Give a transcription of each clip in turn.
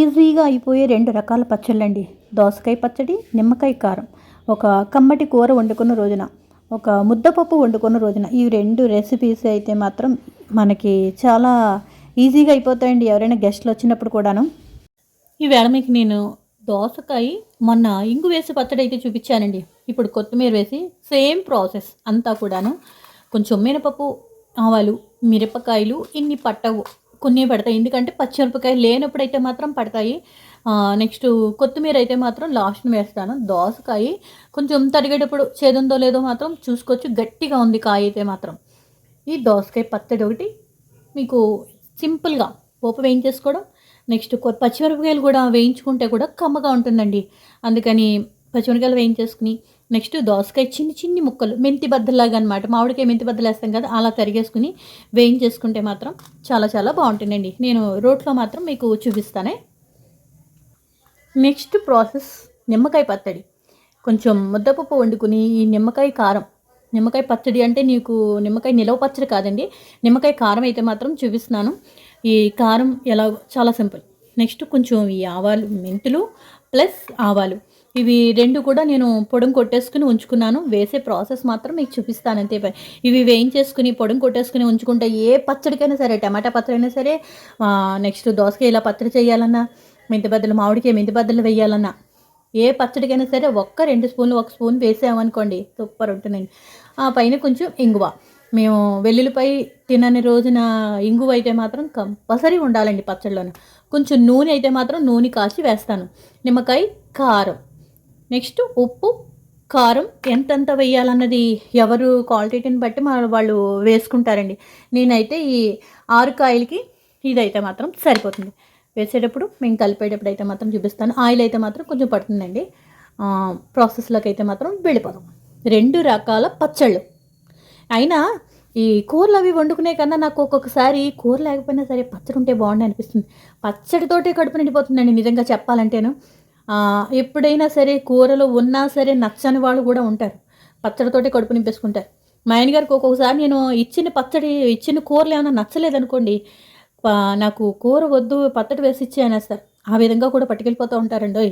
ఈజీగా అయిపోయే రెండు రకాల పచ్చళ్ళండి. దోసకాయ పచ్చడి నిమ్మకాయ కారం. ఒక కమ్మటి కూర వండుకున్న రోజున ఒక ముద్దపప్పు వండుకున్న రోజున ఈ రెండు రెసిపీస్ అయితే మాత్రం మనకి చాలా ఈజీగా అయిపోతాయండి ఎవరైనా గెస్ట్లు వచ్చినప్పుడు కూడాను. ఈవేళ మీకు నేను దోసకాయ మొన్న ఇంగు వేసి పచ్చడి అయితే చూపించానండి. ఇప్పుడు కొత్తిమీర వేసి సేమ్ ప్రాసెస్ అంతా కూడాను. కొంచెం మినపప్పు ఆవాలు మిరపకాయలు ఇన్ని పట్టవు. కొన్ని పడతాయి. ఎందుకంటే పచ్చిమిరపకాయలు లేనప్పుడు అయితే మాత్రం పడతాయి. నెక్స్ట్ కొత్తిమీర అయితే మాత్రం లాస్ట్ని వేస్తాను. దోసకాయ కొంచెం తరిగేటప్పుడు చేదుందో లేదో మాత్రం చూసుకోవచ్చు. గట్టిగా ఉంది కాయ అయితే మాత్రం. ఈ దోసకాయ పచ్చడి ఒకటి మీకు సింపుల్గా పోపు వేయించేసుకోవడం. నెక్స్ట్ కొ- పచ్చిమిరపకాయలు కూడా వేయించుకుంటే కూడా కమ్మగా ఉంటుందండి. అందుకని పచ్చిమిరకాయలు వేయించేసుకుని నెక్స్ట్ దోసకాయ చిన్ని చిన్ని ముక్కలు మెంతి బద్దలాగా అనమాట మామిడికాయ మెంతి బద్దలు వేస్తాం కదా అలా తరిగేసుకుని వేయించేసుకుంటే మాత్రం చాలా చాలా బాగుంటుందండి. నేను రోట్లో మాత్రం మీకు చూపిస్తానే. నెక్స్ట్ ప్రాసెస్ నిమ్మకాయ పచ్చడి. కొంచెం ముద్దపప్పు వండుకుని ఈ నిమ్మకాయ కారం. నిమ్మకాయ పచ్చడి అంటే నీకు నిమ్మకాయ నిలవ పచ్చడి కాదండి. నిమ్మకాయ కారం అయితే మాత్రం చూపిస్తున్నాను. ఈ కారం ఎలా చాలా సింపుల్. నెక్స్ట్ కొంచెం ఈ ఆవాలు మెంతులు ప్లస్ ఆవాలు. ఇవి రెండు కూడా నేను పొడం కొట్టేసుకుని ఉంచుకున్నాను. వేసే ప్రాసెస్ మాత్రం మీకు చూపిస్తాను అంతే పై- ఇవి వేయించేసుకుని పొడం కొట్టేసుకుని ఉంచుకుంటే ఏ పచ్చడికైనా సరే టమాటా పచ్చడి అయినా సరే నెక్స్ట్ దోసకాయ ఇలా పచ్చడి చేయాలన్నా మెంతి బద్దలు మామిడికాయ మెంతి బద్దలు వేయాలన్నా ఏ పచ్చడికైనా సరే ఒక్క రెండు స్పూన్లు ఒక స్పూన్ వేసామనుకోండి సూపర్ ఉంటుందండి ఆ పైన కొంచెం ఇంగువ. మేము వెల్లుల్లిపై తినని రోజున ఇంగువ అయితే మాత్రం కంపల్సరీ ఉండాలండి పచ్చడిలోనే. కొంచెం నూనె అయితే మాత్రం నూనె కాచి వేస్తాను. నిమ్మకాయ కారం. నెక్స్ట్ ఉప్పు కారం ఎంతెంత వేయాలన్నది ఎవరు క్వాలిటీని బట్టి మన వాళ్ళు వేసుకుంటారండి. నేనైతే ఈ ఆరు కాయలకి ఇదైతే మాత్రం సరిపోతుంది. వేసేటప్పుడు మేము కలిపేటప్పుడు అయితే మాత్రం చూపిస్తాను. ఆయిల్ అయితే మాత్రం కొంచెం పడుతుందండి. ప్రాసెస్లోకి అయితే మాత్రం వెళ్ళిపోదాం. రెండు రకాల పచ్చళ్ళు. అయినా ఈ కూరలు అవి వండుకునే కన్నా నాకు ఒక్కొక్కసారి కూర లేకపోయినా సరే పచ్చడి ఉంటే బాగుండి అనిపిస్తుంది. పచ్చడితోటే కడుపు నిండిపోతుందండి నిజంగా చెప్పాలంటేను. ఎప్పుడైనా సరే కూరలో ఉన్నా సరే నచ్చని వాళ్ళు కూడా ఉంటారు. పచ్చడితోటే కడుపు నింపేసుకుంటారు. మా ఆయన గారికి ఒక్కొక్కసారి నేను ఇచ్చిన పచ్చడి ఇచ్చిన కూరలు ఏమైనా నచ్చలేదనుకోండి నాకు కూర వద్దు పచ్చడి వేసి ఇచ్చే అనేస్తారు. ఆ విధంగా కూడా పట్టుకెళ్ళిపోతూ ఉంటారండి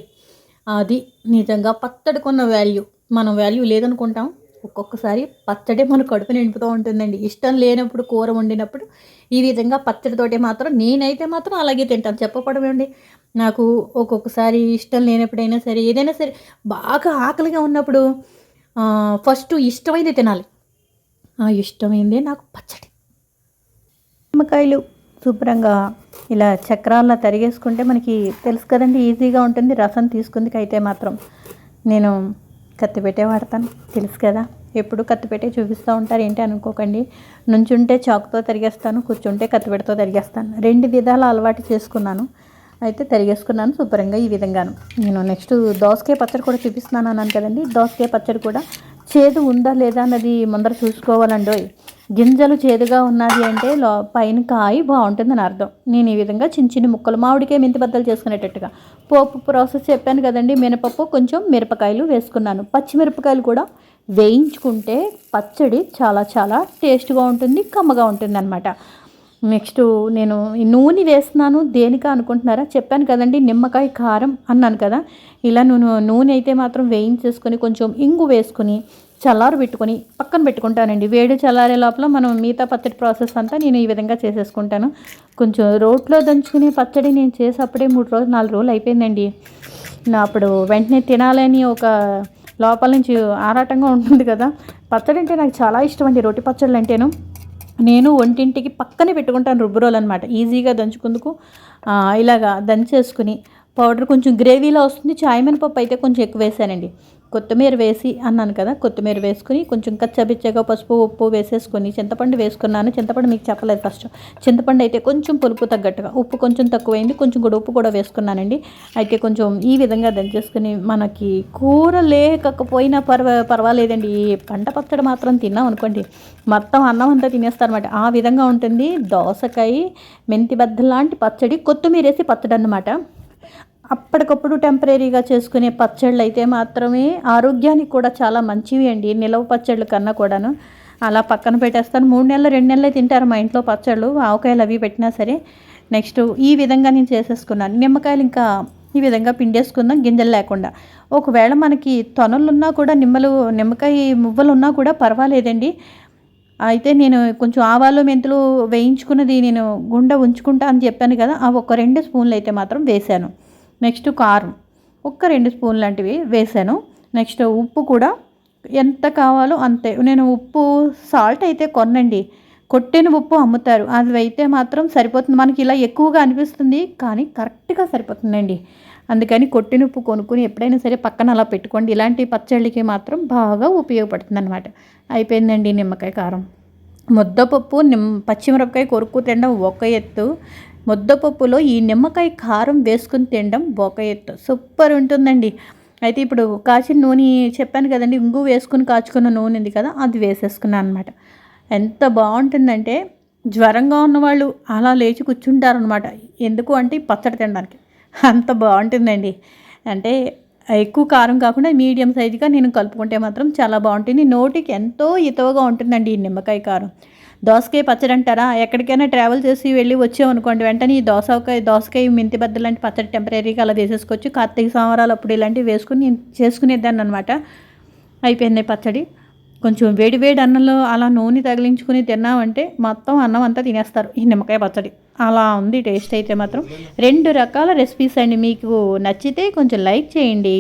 అది నిజంగా పచ్చడికున్న వాల్యూ మనం వాల్యూ లేదనుకుంటాం. ఒక్కొక్కసారి పచ్చడి మన కడుపు నింపుతూ ఉంటుందండి. ఇష్టం లేనప్పుడు కూర వండినప్పుడు ఈ విధంగా పచ్చడితోటే మాత్రం నేనైతే మాత్రం అలాగే తింటాను. చెప్పపడమేండి నాకు ఒక్కొక్కసారి ఇష్టం లేనప్పుడైనా సరే ఏదైనా సరే బాగా ఆకలిగా ఉన్నప్పుడు ఫస్ట్ ఇష్టమైంది తినాలి. ఆ ఇష్టమైందే నాకు పచ్చడి. నిమ్మకాయలు శుభ్రంగా ఇలా చక్రాల్లో తరిగేసుకుంటే మనకి తెలుసు కదండి ఈజీగా ఉంటుంది రసం తీసుకుందికైతే అయితే మాత్రం. నేను కత్తిపెట్టే వాడతాను. తెలుసు కదా? ఎప్పుడు కత్తిపెట్టే చూపిస్తూ ఉంటారు. ఏంటి అనుకోకండి. నుంచుంటే చాకుతో తరిగేస్తాను కూర్చుంటే కత్తిపెట్టతో తరిగేస్తాను. రెండు విధాల అలవాటు చేసుకున్నాను. అయితే తరిగేసుకున్నాను శుభ్రంగా ఈ విధంగాను. నేను నెక్స్ట్ దోసకాయ పచ్చడి కూడా చూపిస్తున్నాను అన్నాను కదండి. దోసకాయ పచ్చడి కూడా చేదు ఉందా లేదా అన్నది ముందర చూసుకోవాలండి గింజలు చేదుగా ఉన్నది అంటే లో పైన కాయ బాగుంటుందని అర్థం. నేను ఈ విధంగా చిన్న చిన్న ముక్కలు మామిడికాయ మెంతి బద్దలు చేసుకునేటట్టుగా. పోపు ప్రాసెస్ చెప్పాను కదండి మినపప్పు కొంచెం మిరపకాయలు వేసుకున్నాను. పచ్చిమిరపకాయలు కూడా వేయించుకుంటే పచ్చడి చాలా చాలా టేస్ట్గా ఉంటుంది కమ్మగా ఉంటుంది అనమాట నెక్స్ట్ నేను నూనె వేస్తున్నాను దేనికా అనుకుంటున్నారా? చెప్పాను కదండి నిమ్మకాయ కారం అన్నాను కదా. ఇలా నేను నూనె అయితే మాత్రం వేయించేసుకొని కొంచెం ఇంగు వేసుకొని చల్లారు పెట్టుకొని పక్కన పెట్టుకుంటానండి. వేడి చల్లారే లోపల మనం మిగతా పచ్చడి ప్రాసెస్ అంతా నేను ఈ విధంగా చేసేసుకుంటాను. కొంచెం రోట్లో దంచుకునే పచ్చడి నేను చేసేప్పుడే మూడు రోజులు నాలుగు రోజులు అయిపోయిందండి. నా అప్పుడు వెంటనే తినాలని ఒక లోపల నుంచి ఆరాటంగా ఉంటుంది కదా. పచ్చడి అంటే నాకు చాలా ఇష్టం అండి. రొట్టి పచ్చళ్ళు అంటేను. నేను వంటింటికి పక్కనే పెట్టుకుంటాను రుబ్బురోలు అనమాట ఈజీగా దంచుకుందుకు ఇలాగా దంచేసుకుని పౌడర్ కొంచెం గ్రేవీలో వస్తుంది. చాయ్ మినపప్పు అయితే కొంచెం ఎక్కువ వేసానండి. కొత్తిమీర వేసి అన్నాను కదా కొత్తిమీర వేసుకుని కొంచెం కచ్చబిచ్చగా పసుపు ఉప్పు వేసేసుకొని చింతపండు వేసుకున్నాను. చింతపండు మీకు చెప్పలేదు ఫస్ట్. చింతపండు అయితే కొంచెం పులుపు తగ్గట్టుగా ఉప్పు కొంచెం తక్కువైంది కొంచెం కూడా ఉప్పు కూడా వేసుకున్నానండి. అయితే కొంచెం ఈ విధంగా దంచేసుకుని మనకి కూర లేకపోయినా పర్వ పర్వాలేదండి. ఈ పంట పచ్చడి మాత్రం తిన్నాం అనుకోండి మొత్తం అన్నం అంతా తినేస్తారనమాట ఆ విధంగా ఉంటుంది దోసకాయ మెంతి బద్ద లాంటి పచ్చడి కొత్తిమీర వేసి పచ్చడి అన్నమాట అప్పటికప్పుడు టెంపరీగా చేసుకునే పచ్చళ్ళు అయితే మాత్రమే ఆరోగ్యానికి కూడా చాలా మంచివి అండి. నిలవ పచ్చళ్ళు కన్నా కూడాను. అలా పక్కన పెట్టేస్తాను. మూడు నెలలు రెండు నెలలే తింటారు మా ఇంట్లో పచ్చళ్ళు. ఆవకాయలు అవి పెట్టినా సరే నెక్స్ట్ ఈ విధంగా నేను చేసేసుకున్నాను. నిమ్మకాయలు ఇంకా ఈ విధంగా పిండేసుకుందాం గింజలు లేకుండా. ఒకవేళ మనకి తొనలు ఉన్నా కూడా నిమ్మలు నిమ్మకాయ మువ్వలు ఉన్నా కూడా పర్వాలేదండి. అయితే నేను కొంచెం ఆవాలు మెంతులు వేయించుకున్నది నేను గుండె ఉంచుకుంటా అని చెప్పాను కదా ఆ ఒక రెండు స్పూన్లు అయితే మాత్రం వేశాను. నెక్స్ట్ కారం. ఒక్క రెండు స్పూన్ లాంటివి వేసాను నెక్స్ట్ ఉప్పు కూడా ఎంత కావాలో అంతే. నేను ఉప్పు సాల్ట్ అయితే కొనండి కొట్టిన ఉప్పు అమ్ముతారు. అది అయితే మాత్రం సరిపోతుంది. మనకి ఇలా ఎక్కువగా అనిపిస్తుంది కానీ కరెక్ట్గా సరిపోతుందండి. అందుకని కొట్టిన ఉప్పు కొనుక్కుని ఎప్పుడైనా సరే పక్కన అలా పెట్టుకోండి. ఇలాంటి పచ్చళ్ళకి మాత్రం బాగా ఉపయోగపడుతుంది అనమాట అయిపోయిందండి నిమ్మకాయ కారం. ముద్దపప్పు నిమ్ పచ్చిమిరపకాయ కొరుక్కు తినడం ఒక ఎత్తు. ముద్దపప్పులో ఈ నిమ్మకాయ కారం వేసుకుని తినడం ఒక ఎత్తు. సూపర్ ఉంటుందండి. అయితే ఇప్పుడు కాచిన నూనె చెప్పాను కదండి ఇంగు వేసుకుని కాచుకున్న నూనె ఉంది కదా అది వేసేసుకున్నాను అనమాట ఎంత బాగుంటుందంటే జ్వరంగా ఉన్నవాళ్ళు అలా లేచి కూర్చుంటారనమాట ఎందుకు అంటే పచ్చడి తినడానికి. అంత బాగుంటుందండి. అంటే ఎక్కువ కారం కాకుండా మీడియం సైజుగా నేను కలుపుకుంటే మాత్రం చాలా బాగుంటుంది. నోటికి ఎంతో ఇతవగా ఉంటుందండి ఈ నిమ్మకాయ కారం. దోసకాయ పచ్చడి అంటారా? ఎక్కడికైనా ట్రావెల్ చేసి వెళ్ళి వచ్చామనుకోండి వెంటనే ఈ దోసకాయ దోసకాయ మెంతి బద్ద లాంటి పచ్చడి టెంపరీగా అలా వేసేసుకోవచ్చు కార్తీక సంవరాలు అప్పుడు ఇలాంటివి వేసుకుని నేను చేసుకునేదాన్ని అనమాట అయిపోయింది పచ్చడి. కొంచెం వేడి వేడి అన్నంలో అలా నూనె తగిలించుకుని తిన్నామంటే మొత్తం అన్నం అంతా తినేస్తారు ఈ నిమ్మకాయ పచ్చడి. అలా ఉంది టేస్ట్ అయితే మాత్రం. రెండు రకాల రెసిపీస్ అండి. మీకు నచ్చితే కొంచెం లైక్ చేయండి.